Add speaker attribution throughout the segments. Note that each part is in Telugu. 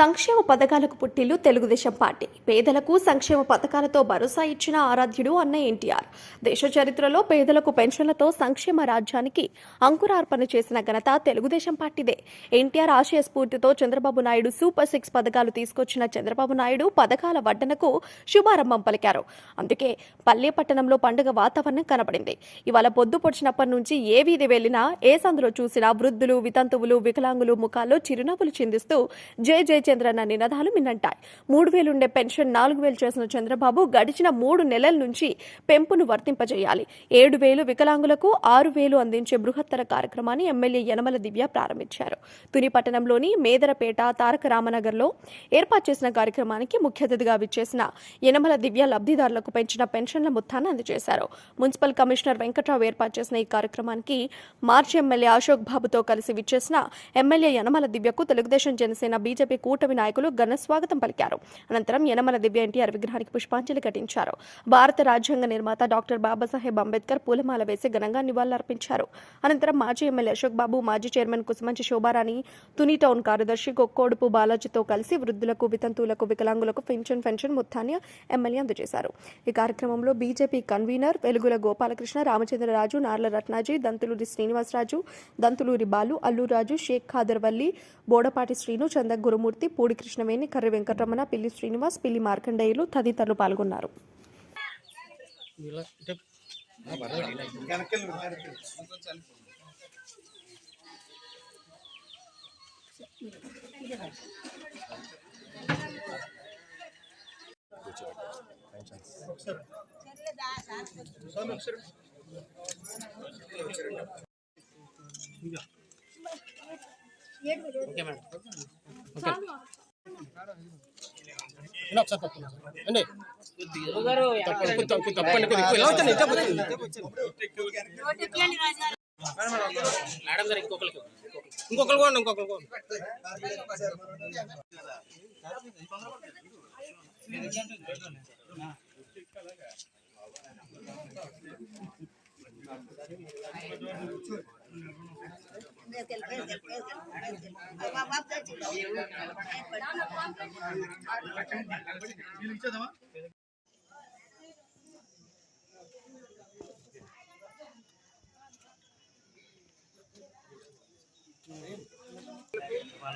Speaker 1: సంక్షేమ పథకాలకు పుట్టిల్లు తెలుగుదేశం పార్టీ. పేదలకు సంక్షేమ పథకాలతో భరోసా ఇచ్చిన ఆరాధ్యుడు అన్న ఎన్టీఆర్. దేశ చరిత్రలో పేదలకు పెన్షన్లతో సంక్షేమ రాజ్యానికి అంకురార్పణ చేసిన ఘనత తెలుగుదేశం పార్టీదే. ఎన్టీఆర్ ఆశయ స్ఫూర్తితో చంద్రబాబు నాయుడు సూపర్ సిక్స్ పథకాలు తీసుకొచ్చిన చంద్రబాబు నాయుడు పథకాల వడ్డనకు శుభారంభం పలికారు. అందుకే పల్లె పట్టణంలో పండుగ వాతావరణం కనబడింది. ఇవాళ పొద్దు పొడిచినప్పటి నుంచి ఏ వీధి వెళ్ళినా ఏ సందులో చూసినా వృద్ధులు వితంతువులు వికలాంగులు ముఖాల్లో చిరునవ్వులు చిందిస్తూ జై జై చంద్రన్న నినాదాలు మిన్నంటాయి. మూడు వేలుండే పెన్షన్ నాలుగు వేలు చేసిన చంద్రబాబు గడిచిన మూడు నెలల నుంచి పెంపును వర్తింపజేయాలి. ఏడు వేలు వికలాంగులకు ఆరు వేలు అందించే బృహత్తర కార్యక్రమాన్ని ఎమ్మెల్యే యనమల దివ్య ప్రారంభించారు. తుని పట్టణంలోని మేదరపేట తారక రామనగర్లో ఏర్పాటు చేసిన కార్యక్రమానికి ముఖ్య అతిథిగా విచ్చేసిన యనమల దివ్య లబ్ధిదారులకు పెంచిన పెన్షన్ల మొత్తాన్ని అందజేశారు. మున్సిపల్ కమిషనర్ వెంకట్రావు ఏర్పాటు చేసిన ఈ కార్యక్రమానికి మార్చి ఎమ్మెల్యే అశోక్ బాబుతో కలిసి విచ్చేసిన ఎమ్మెల్యే యనమల దివ్యకు తెలుగుదేశం జనసేన బీజేపీ కూటమి నాయకులు ఘన స్వాగతం పలికారు. అనంతరం యనమల దివ్య ఎన్టీఆర్ విగ్రహానికి పుష్పాంజలి ఘటించారు. భారత రాజ్యాంగ నిర్మాత డాక్టర్ బాబాసాహెబ్ అంబేద్కర్ పూలమాల వేసి ఘనంగా నివాళులర్పించారు. అనంతరం మాజీ ఎమ్మెల్యే అశోక్ బాబు మాజీ చైర్మన్ కుసుమంచి శోభారాణి తుని టౌన్ కార్యదర్శి కొక్కోడుపు బాలాజీతో కలిసి వృద్ధులకు వితంతువులకు వికలాంగులకు పెన్షన్ పెన్షన్ మొత్తాన్ని ఎమ్మెల్యే అందజేశారు. ఈ కార్యక్రమంలో బీజేపీ కన్వీనర్ వెలుగుల గోపాలకృష్ణ రామచంద్రరాజు నార్ల రత్నాజీ దంతులూరి శ్రీనివాసరాజు దంతులూరి బాలు అల్లురాజు షేక్ ఖాదర్వల్లి బోడపాటి శ్రీను చంద గురుమూర్తి పూడి కృష్ణవేణి కర్రి వెంకటరమణ పిల్లి శ్రీనివాస్ పిల్లి మార్కండేయులు తదితరులు పాల్గొన్నారు.
Speaker 2: Okay madam. మేడం గారు ఇంకొకరికి ఇంకొకరు కూడా ఇంకొకరు కూడా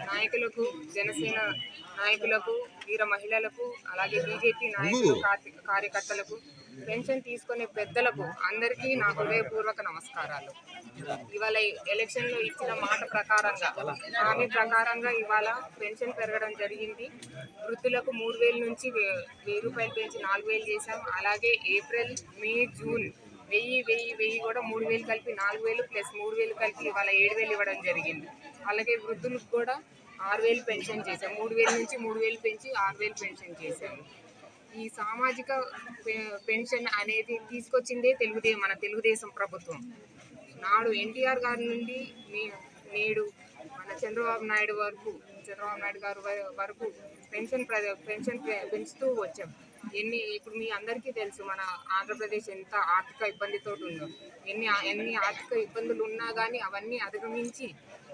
Speaker 3: నాయకులకు జనసేన నాయకులకు వీర మహిళలకు అలాగే బీజేపీ నాయకులు కార్య- కార్యకర్తలకు పెన్షన్ తీసుకునే పెద్దలకు అందరికీ నా హృదయపూర్వక నమస్కారాలు. ఇవాళ ఎలక్షన్లో ఇచ్చిన మాట ప్రకారంగా హామీ ప్రకారంగా ఇవాళ పెన్షన్ పెరగడం జరిగింది. వృద్ధులకు మూడు వేల నుంచి వే- వెయ్యి రూపాయలు పెంచి నాలుగు వేలు చేశాం. అలాగే ఏప్రిల్ మే జూన్ వెయ్యి వెయ్యి వెయ్యి కూడా మూడు వేలు కలిపి నాలుగు వేలు ప్లస్ మూడు వేలు కలిపి ఇవాళ ఏడు వేలు ఇవ్వడం జరిగింది. అలాగే వృద్ధులకు కూడా ఆరు వేలు పెన్షన్ చేశాం. మూడు వేల నుంచి మూడు వేలు పెంచి ఆరు వేలు పెన్షన్ చేశాము ఈ సామాజిక పె- పెన్షన్ అనేది తీసుకొచ్చిందే తెలుగుదే మన తెలుగుదేశం ప్రభుత్వం. నాడు ఎన్టీఆర్ గారి నుండి నేడు మన చంద్రబాబు నాయుడు వరకు చంద్రబాబు నాయుడు గారు వ- వరకు పెన్షన్ ప్ర- పెన్షన్ పెంచుతూ వచ్చాం. ఎన్ని ఇప్పుడు మీ అందరికీ తెలుసు మన ఆంధ్రప్రదేశ్ ఎంత ఆర్థిక ఇబ్బందితో ఉందో ఎన్ని ఎన్ని ఆర్థిక ఇబ్బందులు ఉన్నా కానీ అవన్నీ అధిగమించి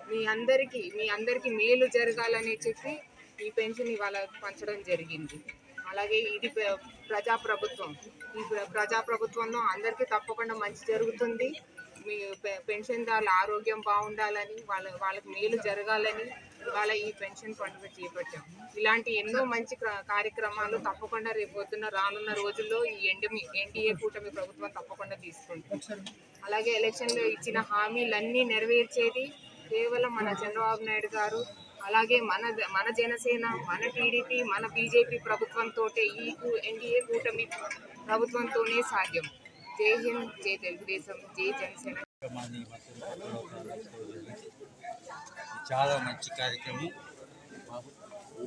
Speaker 3: మీ అందరికీ మీ అందరికీ మేలు జరగాలని చెప్పి ఈ పెన్షన్ ఇవాళ పంచడం జరిగింది. అలాగే ఇది ప్ర- ప్రజాప్రభుత్వం. ఈ ప్రజాప్రభుత్వంలో అందరికీ తప్పకుండా మంచి జరుగుతుంది. మీ పెన్షన్దారుల ఆరోగ్యం బాగుండాలని వాళ్ళ వాళ్ళకి మేలు జరగాలని ఇవాళ ఈ పెన్షన్ పండుగ చేపట్టాం. ఇలాంటి ఎన్నో మంచి క్ర- కార్యక్రమాలు తప్పకుండా రేపు రానున్న రోజుల్లో ఈ ఎండమి ఎన్డీఏ కూటమి ప్రభుత్వం తప్పకుండా తీసుకుంటుంది. అలాగే ఎలక్షన్లో ఇచ్చిన హామీలన్నీ నెరవేర్చేది కేవలం మన చంద్రబాబు నాయుడు గారు అలాగే మన మన జనసేన మన టీడీపీ మన బీజేపీ ప్రభుత్వంతో ఈ ఎన్డీఏ కూటమి ప్రభుత్వంతోనే సాధ్యం. జై హింద్ జై తెలుగుదేశం జై జనసేన.
Speaker 4: చాలా మంచి కార్యక్రమం.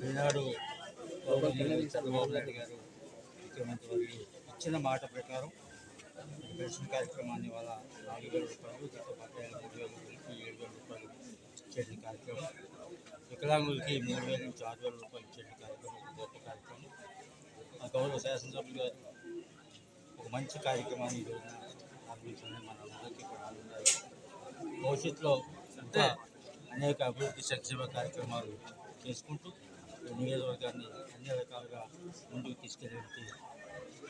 Speaker 4: ఈనాడు చంద్రబాబు నాయుడు గారు ముఖ్యమంత్రి ఇచ్చిన మాట ప్రకారం పెన్షన్ కార్యక్రమాన్ని వాళ్ళ నాలుగు వేల రూపాయలు గత పదిహేను మూడు వేల రూపాయలు ఏడు వేల రూపాయలు ఇచ్చేటి కార్యక్రమం. వికలాంగులకి మూడు వేల నుంచి ఆరు వేల రూపాయలు ఇచ్చేటి కార్యక్రమం ఒక గొప్ప కార్యక్రమం. ఆ గౌరవ శాసనసభ్యులు గారు ఒక మంచి కార్యక్రమాన్ని ఈరోజు రోజున ఆరంభించడం మన అందరికీ కూడా ఆనందాయి భవిష్యత్తులో ఇంకా అనేక అభివృద్ధి సంక్షేమ కార్యక్రమాలు చేసుకుంటూ నియోజకవర్గాన్ని అన్ని రకాలుగా ముందుకు తీసుకెళ్ళే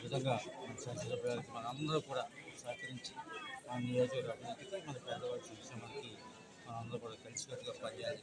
Speaker 4: విధంగా మన శాసనసభ్యులకి మన అందరూ కూడా సహకరించి మన నియోజకవర్గ అభివృద్ధికి మన పేదవాళ్ళ సంక్షేమానికి అందరూ కూడా కలిసికట్టుగా పనిచేయాలని